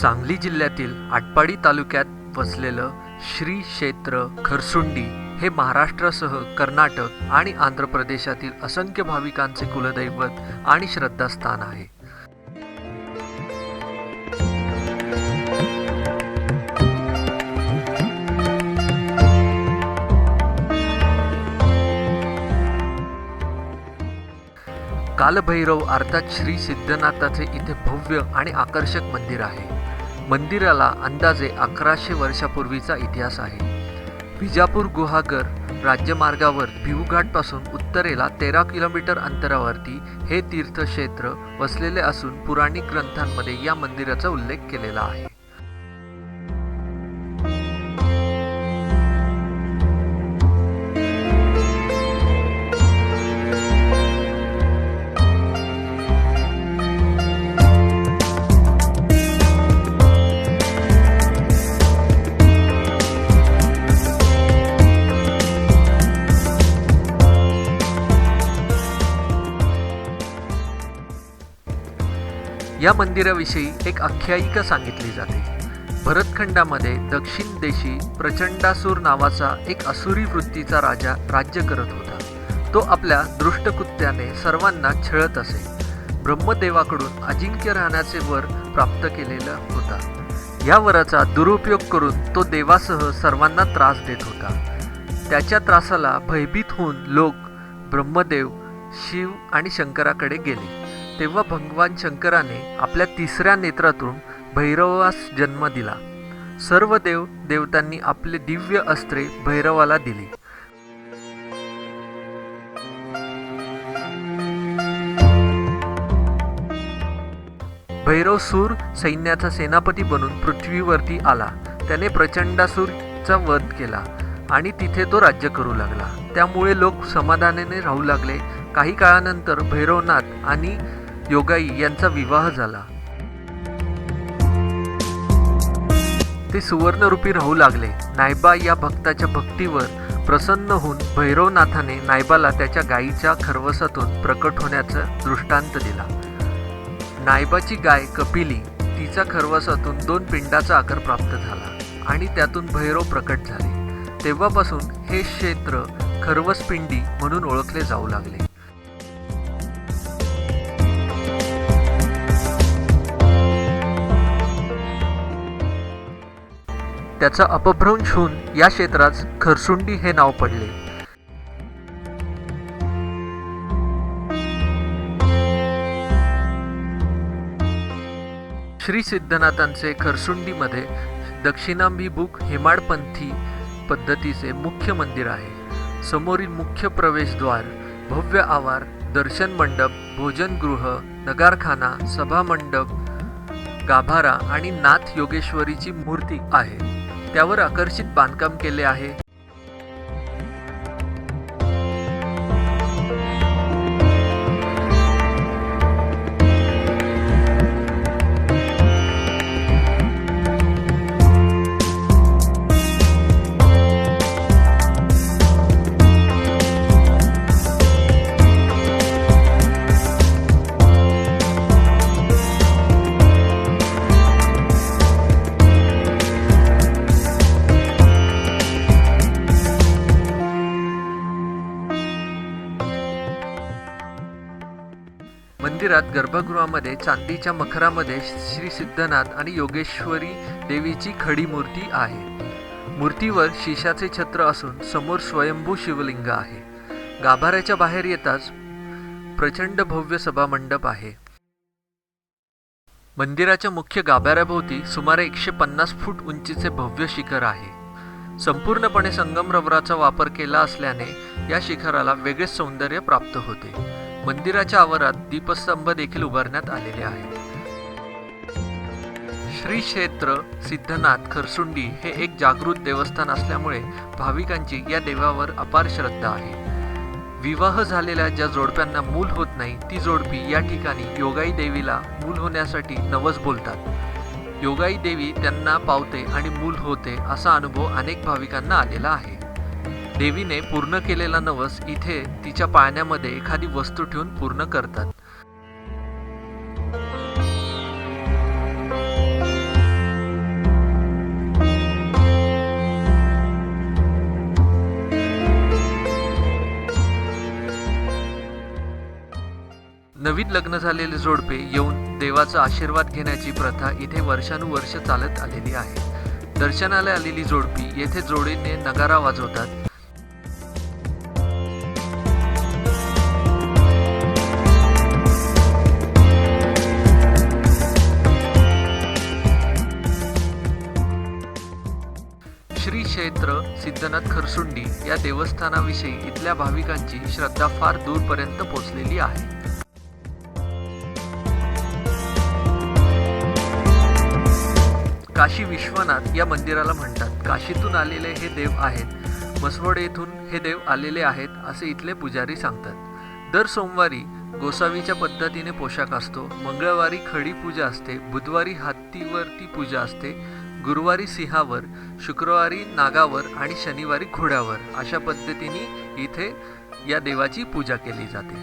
सांगली जिल्ह्यातील आटपाडी तालुक्यात वसलेलं श्री क्षेत्र खरसुंडी हे महाराष्ट्रासह कर्नाटक आणि आंध्र प्रदेशातील असंख्य भाविकांचे कुलदैवत आणि श्रद्धास्थान आहे. कालभैरव अर्थात श्री सिद्धनाथाचे इथे भव्य आणि आकर्षक मंदिर आहे. मंदिराला अंदाजे अकराशे वर्षापूर्वीचा इतिहास आहे. विजापूर गुहागर राज्यमार्गावर भिवघाटपासून उत्तरेला तेरा किलोमीटर अंतरावरती हे तीर्थक्षेत्र वसलेले असून पुराणिक ग्रंथांमध्ये या मंदिराचा उल्लेख केलेला आहे. या मंदिराविषयी एक आख्यायिका सांगितली जाते. भरतखंडामध्ये दक्षिण देशी प्रचंडासूर नावाचा एक असुरी वृत्तीचा राजा राज्य करत होता. तो आपल्या दृष्टकृत्याने सर्वांना छळत असे. ब्रह्मदेवाकडून अजिंक्य राहण्याचे वर प्राप्त केलेला होता. या वराचा दुरुपयोग करून तो देवासह सर्वांना त्रास देत होता. त्याच्या त्रासाला भयभीत होऊन लोक ब्रह्मदेव शिव आणि शंकराकडे गेले. तेव्हा भगवान शंकराने आपल्या तिसऱ्या नेत्रातून भैरवास जन्म दिला. सर्व देव देवतांनी आपले दिव्य अस्त्रे भैरवाला दिली. भैरव सूर सैन्याचा सेनापती बनून पृथ्वीवरती आला. त्याने प्रचंडासूरचा वध केला आणि तिथे तो राज्य करू लागला. त्यामुळे लोक समाधानाने राहू लागले. काही काळानंतर भैरवनाथ आणि योगाई यांचा विवाह झाला. ते सुवर्णरूपी राहू लागले. नायबा या भक्ताच्या भक्तीवर प्रसन्न होऊन भैरवनाथाने नायबाला त्याच्या गायीच्या खरवसातून प्रकट होण्याचा दृष्टांत दिला. नायबाची गाय कपिली तिचा खरवसातून दोन पिंडाचा आकार प्राप्त झाला आणि त्यातून भैरव प्रकट झाले. तेव्हापासून हे क्षेत्र खरवसपिंडी म्हणून ओळखले जाऊ लागले. त्याचा अपभ्रंश होऊन या क्षेत्रास खरसुंडी हे नाव पडले. श्री सिद्धनाथांचे खरसुंडीमध्ये दक्षिणाभिमुख हेमाडपंथी पद्धतीचे मुख्य मंदिर आहे. समोरील मुख्य प्रवेशद्वार भव्य आवार दर्शन मंडप भोजनगृह नगारखाना सभामंडप गाभारा आणि नाथ योगेश्वरीची मूर्ती आहे. त्यावर आकर्षित बांधकाम केले आहे. मंदिरात गर्भगृहामध्ये चांदीच्या मखरामध्ये श्री सिद्धनाथ आणि योगेश्वरी देवीची खडी मूर्ती आहे. मूर्तीवर शिशाचे छत्र असून समोर स्वयंभू शिवलिंग आहे. गाभाऱ्याच्या बाहेर येताच प्रचंड भव्य सभामंडप आहे. मंदिराच्या मुख्य गाभाऱ्याभोवती सुमारे एकशे पन्नास फूट उंचीचे भव्य शिखर आहे. संपूर्णपणे संगमरवराचा वापर केला असल्याने या शिखराला वेगळेच सौंदर्य प्राप्त होते. मंदिराच्या आवारात दीपस्तंभ देखील उभारण्यात आलेले आहेत. श्री क्षेत्र सिद्धनाथ खरसुंडी हे एक जागृत देवस्थान असल्यामुळे भाविकांची या देवावर अपार श्रद्धा आहे. विवाह झालेल्या ज्या जोडप्यांना मूल होत नाही ती जोडपी या ठिकाणी योगाई देवीला मूल होण्यासाठी नवस बोलतात. योगाई देवी त्यांना पावते आणि मूल होते असा अनुभव अनेक भाविकांना आलेला आहे. देवीने पूर्ण केलेला नवस इथे तिच्या पाण्यामध्ये एखादी वस्तू ठेवून पूर्ण करतात. नवीन लग्न झालेले जोडपे येऊन देवाचा आशीर्वाद घेण्याची प्रथा इथे वर्षानुवर्ष चालत आलेली आहे. दर्शनाला आलेली जोडपी येथे जोडीने नगारा वाजवतात. श्री सिद्धनाथ खरसुंडी या देवस्थानाविषयी इथल्या भाविकांची श्रद्धा फार दूरपर्यंत पोचलेली आहे. काशी विश्वनाथ या मंदिराला म्हणतात. काशीतून आलेले हे देव आहेत. मसवड येथून हे देव आलेले आहेत असे इथले पुजारी सांगतात. दर सोमवारी गोसावीच्या पद्धतीने पोशाख असतो. मंगळवारी खडी पूजा असते. बुधवारी हत्तीवरती पूजा असते. गुरुवारी सिंहावर शुक्रवारी नागावर आणि शनिवारी घोड्यावर अशा पद्धतीने इथे या देवाची पूजा केली जाते.